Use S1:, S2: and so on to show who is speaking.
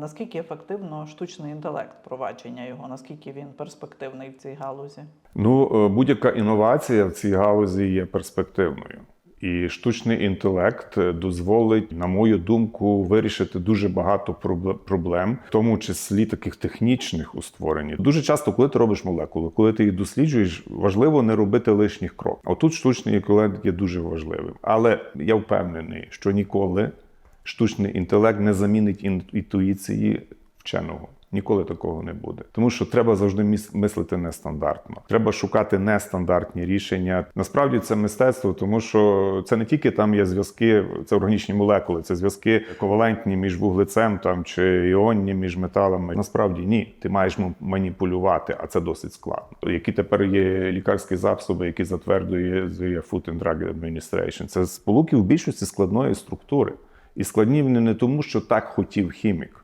S1: наскільки ефективно штучний інтелект впровадження його, наскільки він перспективний в цій галузі?
S2: Ну, е, будь-яка інновація в цій галузі є перспективною. І штучний інтелект е, дозволить, на мою думку, вирішити дуже багато пробле- проблем, в тому числі таких технічних у створенні. Дуже часто, коли ти робиш молекули, коли ти їх досліджуєш, важливо не робити лишніх кроків. А тут штучний інтелект є дуже важливим. Але я впевнений, що ніколи штучний інтелект не замінить інтуїції вченого. Ніколи такого не буде, тому що треба завжди мислити нестандартно. Треба шукати нестандартні рішення. Насправді це мистецтво, тому що це не тільки там є зв'язки, це органічні молекули, це зв'язки ковалентні між вуглецем там чи іонні між металами. Насправді ні, ти маєш маніпулювати, а це досить складно. Які тепер є лікарські засоби, які затверджує Food and Drug Administration. Це сполуки в більшості складної структури. І складні вони не тому, що так хотів хімік.